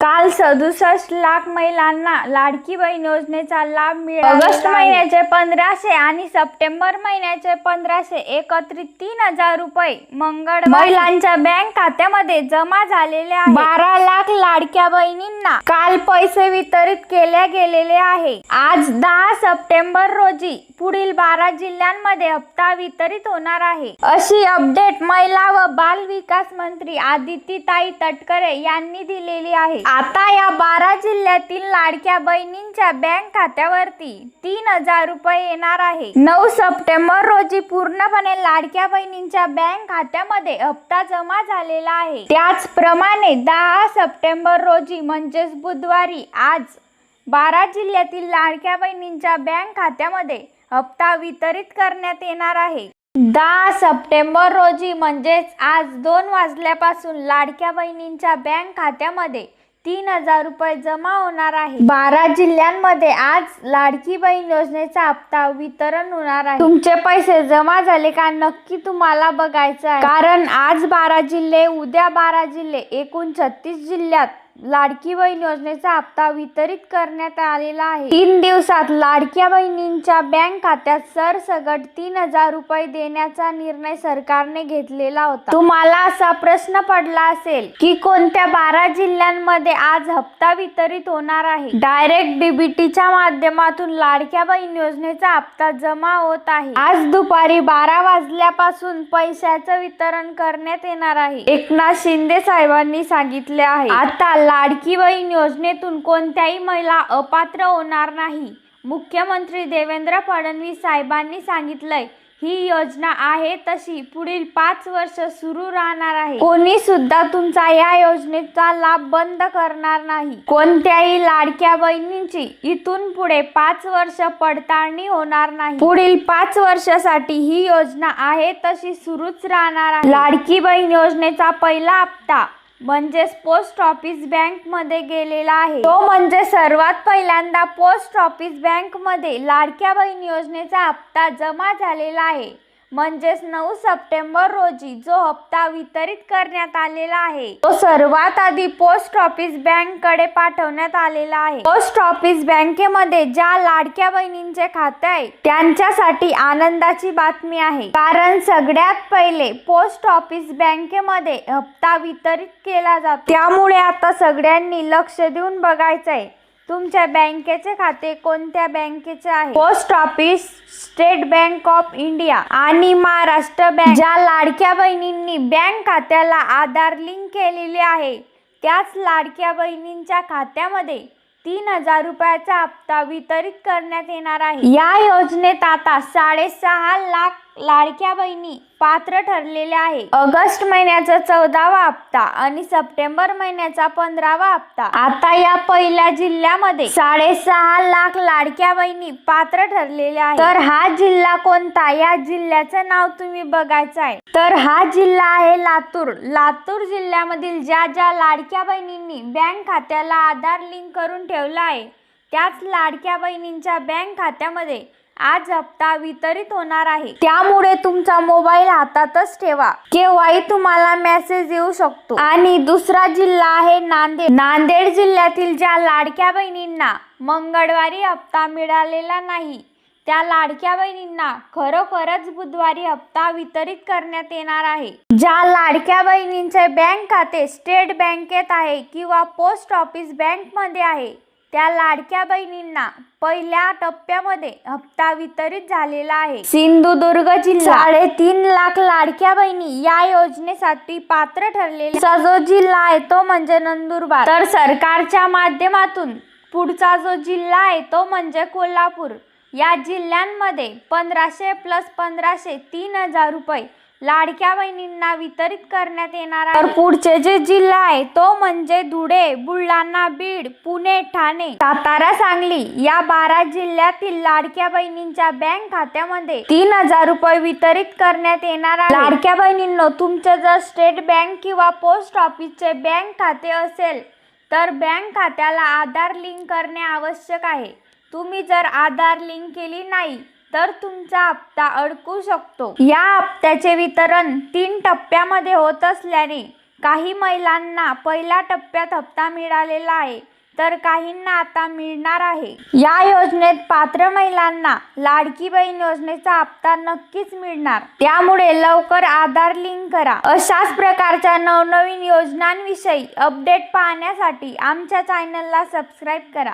काल सदुसष्ट लाख महिलांना लाडकी बहीण योजनेचा लाभ मिळाला. ऑगस्ट महिन्याचे पंधराशे आणि सप्टेंबर महिन्याचे पंधराशे एकत्रित तीन हजार रुपये मंगळ महिलांच्या बँक खात्यामध्ये जमा झालेले आहे बारा लाख लाडक्या बहिणींना काल पैसे वितरित केले गेलेले आहे. आज दहा सप्टेंबर रोजी पुढील बारा जिल्ह्यांमध्ये हप्ता वितरित होणार आहे. अशी अपडेट महिला व बाल विकास मंत्री आदितीताई तटकरे यांनी दिलेली आहे. आता या बारा जिल्ह्यातील लाडक्या बहिणींच्या बँक खात्यावरती तीन हजार रुपये येणार आहे. नऊ सप्टेंबर रोजी पूर्णपणे लाडक्या बहिणींच्या बँक खात्यामध्ये हप्ता जमा झालेला आहे. त्याचप्रमाणे दहा सप्टेंबर रोजी म्हणजेच बुधवारी आज बारा जिल्ह्यातील लाडक्या बहिणींच्या बँक खात्यामध्ये हप्ता वितरित करण्यात येणार आहे. दहा सप्टेंबर रोजी म्हणजेच आज दोन वाजल्यापासून लाडक्या बहिणींच्या बँक खात्यामध्ये तीन हजार रुपये जमा होणार आहे. बारा जिल्ह्यांमध्ये आज लाडकी बहीण योजनेचा हप्ता वितरण होणार आहे. तुमचे पैसे जमा झाले का नक्की तुम्हाला बघायचं आहे. कारण आज बारा जिल्हे उद्या बारा जिल्हे एकूण छत्तीस जिल्ह्यात लाडकी बहीण योजनेचा हप्ता वितरित करण्यात आलेला आहे. तीन दिवसात लाडक्या बहिणींच्या बँक खात्यात सरसगट तीन हजार रुपये देण्याचा निर्णय सरकारने घेतलेला होता. तुम्हाला असा प्रश्न पडला असेल की कोणत्या बारा जिल्ह्यांमध्ये आज हप्ता वितरित होणार आहे? डायरेक्ट डीबीटीच्या माध्यमातून लाडक्या बहीण योजनेचा हप्ता जमा होत आहे. आज दुपारी बारा वाजल्यापासून पैशाचं वितरण करण्यात येणार आहे. एकनाथ शिंदे साहेबांनी सांगितले आहे. आता लाडकी बहीण योजनेतून कोणत्याही महिला अपात्र होणार नाही. मुख्यमंत्री देवेंद्र फडणवीस साहेबांनी सांगितलंय ही योजना आहे तशी पुढील पाच वर्ष सुरू राहणार आहे. कोणी सुद्धा तुमचा या योजनेचा लाभ बंद करणार नाही. कोणत्याही लाडक्या बहिणींची इथून पुढे पाच वर्ष पडताळणी होणार नाही. पुढील पाच वर्षासाठी ही योजना आहे तशी सुरूच राहणार आहे. लाडकी बहीण योजनेचा पहिला हप्ता म्हणजेच पोस्ट ऑफिस बँकमध्ये गेलेला आहे. तो म्हणजे सर्वात पहिल्यांदा पोस्ट ऑफिस बँकमध्ये लाडक्या बहीण योजनेचा हप्ता जमा झालेला आहे. म्हणजेच नऊ सप्टेंबर रोजी जो हप्ता वितरित करण्यात आलेला आहे तो सर्वात आधी पोस्ट ऑफिस बँककडे पाठवण्यात आलेला आहे. पोस्ट ऑफिस बँकेमध्ये ज्या लाडक्या बहिणींचे खाते आहे त्यांच्यासाठी आनंदाची बातमी आहे. कारण सगळ्यात पहिले पोस्ट ऑफिस बँकेमध्ये हप्ता वितरित केला जातो. त्यामुळे आता सगळ्यांनी लक्ष देऊन बघायचंय. तुमच्या बँकेचे खाते कोणत्या बँकेचे आहे? Post office state bank of India आणि महाराष्ट्र बँक. ज्या लाडक्या बहिणींनी बँक खात्याला आधार लिंक केलेले आहे त्याच लाडक्या बहिणींच्या खात्यामध्ये तीन हजार रुपयाचा हप्ता वितरित करण्यात येणार आहे. या योजनेत आता साडेसहा लाख लाडक्या बहिणी पात्र ठरलेल्या आहे. ऑगस्ट महिन्याचा चौदावा हप्ता आणि सप्टेंबर महिन्याचा पंधरावा हप्ता. आता या पहिल्या जिल्ह्यामध्ये साडेसहा लाख लाडक्या बहिणी पात्र ठरलेल्या आहे. तर हा जिल्हा कोणता? या जिल्ह्याचं नाव तुम्ही बघायचं आहे. तर हा जिल्हा आहे लातूर. लातूर जिल्ह्यामधील ज्या ज्या लाडक्या बहिणींनी बँक खात्याला आधार लिंक करून ठेवला आहे त्याच लाडक्या बहिणींच्या बँक खात्यामध्ये आज हप्ता वितरित होणार आहे. त्यामुळे तुमचा मोबाईल हातातच ठेवा. केव्हाही तुम्हाला मेसेज येऊ शकतो. आणि दुसरा जिल्हा आहे नांदेड. नांदेड जिल्ह्यातील ज्या लाडक्या बहिणींना मंगळवारी हप्ता मिळालेला नाही त्या लाडक्या बहिणींना खरोखरच बुधवारी हप्ता वितरित करण्यात येणार आहे. ज्या लाडक्या बहिणींचे बँक खाते स्टेट बँकेत आहे किंवा पोस्ट ऑफिस बँकमध्ये आहे त्या लाडक्या बहिणींना पहिल्या टप्प्यामध्ये हप्ता वितरित झालेला आहे. सिंधुदुर्ग जिल्हा साडेतीन लाख लाडक्या बहिणी या योजनेसाठी पात्र ठरलेला जो जिल्हा आहे तो म्हणजे नंदुरबार. तर सरकारच्या माध्यमातून पुढचा जो जिल्हा आहे तो म्हणजे कोल्हापूर. या जिल्ह्यांमध्ये पंधराशे प्लस पंधराशे तीन हजार रुपये लाडक्या बहिणींना वितरित करण्यात येणार आहे तर पुढचे जे जिल्हा आहे तो म्हणजे धुळे बुलढाणा बीड पुणे ठाणे. सातारा सांगली या बारा जिल्ह्यातील लाडक्या बहिणींच्या बँक खात्यामध्ये तीन हजार रुपये वितरित करण्यात येणार आहे. लाडक्या बहिणींनो तुमचे जर स्टेट बँक किंवा पोस्ट ऑफिसचे बँक खाते असेल तर बँक खात्याला आधार लिंक करणे आवश्यक आहे. तुम्ही जर आधार लिंक केली नाही तर तुमचा हप्ता अडकू शकतो. या हप्त्याचे वितरण तीन टप्प्यामध्ये होत असल्याने काही महिलांना पहिल्या टप्प्यात हप्ता मिळालेला आहे तर काहींना आता मिळणार आहे. या योजनेत पात्र महिलांना लाडकी बहीण योजनेचा हप्ता नक्कीच मिळणार. त्यामुळे लवकर आधार लिंक करा. अशाच प्रकारच्या नवनवीन योजनांविषयी अपडेट पाहण्यासाठी आमच्या चॅनलला सबस्क्राईब करा.